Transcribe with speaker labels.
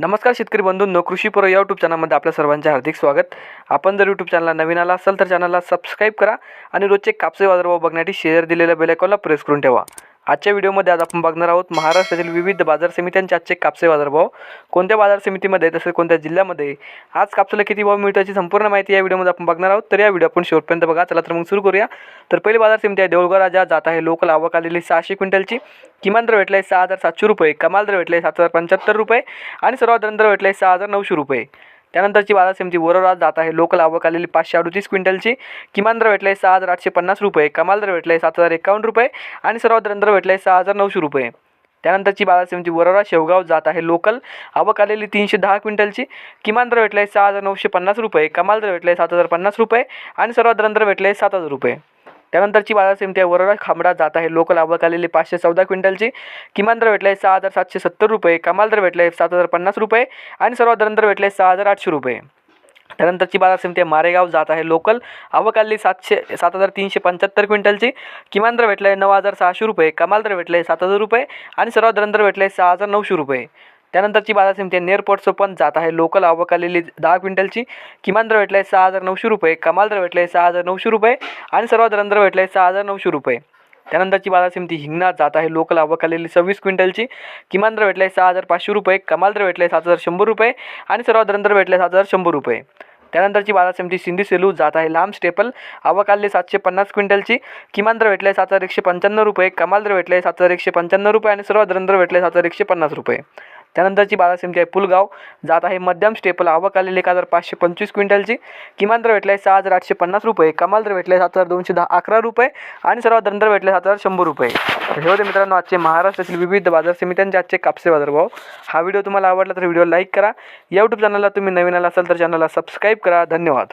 Speaker 1: नमस्कार शेतकरी बंधूंनो कृषीपुर या यूट्यूब चॅनलमध्ये आपल्या सर्वांचे हार्दिक स्वागत. आपण जर यूट्यूब चॅनलला नवीन आला असाल तर चॅनलला सबस्क्राईब करा आणि रोजचे कापसे बाजारभाव बघण्यासाठी शेअर दिलेल्या बेलायकॉनला प्रेस करून ठेवा. आजच्या व्हिडिओमध्ये आज आपण बघणार आहोत महाराष्ट्रातील विविध बाजार समित्यांचे आजचे कापसे बाजारभाव. कोणत्या बाजार समितीमध्ये तसेच कोणत्या जिल्ह्यामध्ये? आज कापसाला किती भाव मिळतो याची संपूर्ण माहिती या व्हिडिओमध्ये आपण बघणार आहोत. तर या व्हिडिओ आपण शेवटपर्यंत बघा. चला तर मग सुरू करूया. तर पहिली बाजार समिती आहे देऊळगाव राजा. जात आहे लोकल आवक आलेली सहाशे क्विंटलची. किमान दर भेटला आहे सहा हजार सातशे रुपये. कमाल दर भेटला आहे सात हजार पंच्याहत्तर रुपये. आणि सर्वात दर भेटला आहे सहा हजार नऊशे रुपये. त्यानंतरची बाजार समिती वरोरा जात आहे. लोकल आवक आलेली पाचशे अडतीस क्विंटलची. किमान दर भेटला आहे सहा हजार आठशे पन्नास रुपये. कमाल दर भेटला आहे सात हजार एकावन्न रुपये आणि सर्वात दर भेटला आहे सहा हजार नऊशे रुपये. त्यानंतरची बाजार समिती वरोरा शेवगाव जात आहे. लोकल आवक आलेली तीनशे दहा क्विंटलची. किमान दर भेटला आहे सहा हजार नऊशे पन्नास रुपये. कमाल दर भेटला आहे सात हजार पन्नास रुपये आणि सर्वात दर भेटले आहे सात हजार रुपये. त्यानंतरची बाजार समिती आहे. वरोरा खांबडा जात आहे. लोकल आवक आलेली पाचशे चौदा क्विंटलची. किमान दर भेटला आहे सहा हजार सातशे सत्तर रुपये. कमाल दर भेटला आहे सात हजार पन्नास रुपये. आणि सर्वात दर भेटले आहे सहा हजार आठशे रुपये. त्यानंतरची बाजार समिती आहे. मारेगाव जात आहे. लोकल आवक आलेली सातशे सात हजार तीनशे पंच्याहत्तर क्विंटलची. किमान दर भेटला आहे नऊ हजार सहाशे रुपये. कमाल दर भेटला आहे सात हजार रुपये. आणि सर्वात दर भेटले आहे सहा हजार नऊशे रुपये. त्यानंतरची बाजार समिती आहे पण जात आहे. लोकल आवक आलेली दहा क्विंटलची. किमान दर भेटला आहे सहा हजार नऊशे रुपये. कमाल दर भेटला आहे सहा हजार नऊशे रुपये. आणि सर्वात दर भेटला आहे सहा हजार नऊशे रुपये. त्यानंतरची बाजार समिती हिंगणा जात आहे. लोकल आवक आलेली सव्वीस क्विंटलची. किमान दर भेटला आहे सहा हजार पाचशे रुपये. कमाल दर भेटला आहे सात हजार शंभर रुपये. आणि सर्वात दर भेटला आहे सात हजार शंभर रुपये. त्यानंतरची बाजार समिती सिंधी सेलू जात आहे. लांब स्टेपल. आवक आलेली सातशे पन्नास क्विंटलची. किमान दर भेटले सात हजार एकशे पंच्याण्णव रुपये. कमाल दर भेटले सात हजार एकशे पंच्याण्णव रुपये. आणि सर्वात दर भेटले सात हजार एकशे पन्नास रुपये. त्यानंतरची बाजार समिती आहे पुलगाव. जात आहे मध्यम स्टेपल आवक आलेली एक हजार पाचशे पंचवीस क्विंटलची. किमान दर भेटले सहा हजार आठशे पन्नास रुपये. कमाल दर भेटले सात हजार दोनशे दहा अकरा रुपये. आणि सर्वात दर भेटले सात हजार शंभर रुपये. हे होते मित्रांनो आजचे महाराष्ट्रातील विविध बाजार समित्यांचे आजचे कापसे बाजारभाव हा व्हिडिओ तुम्हाला आवडला तर व्हिडिओ लाईक करा. यूट्यूब चॅनलला तुम्ही नवीन आला असाल तर चॅनलला सबस्क्राईब करा. धन्यवाद.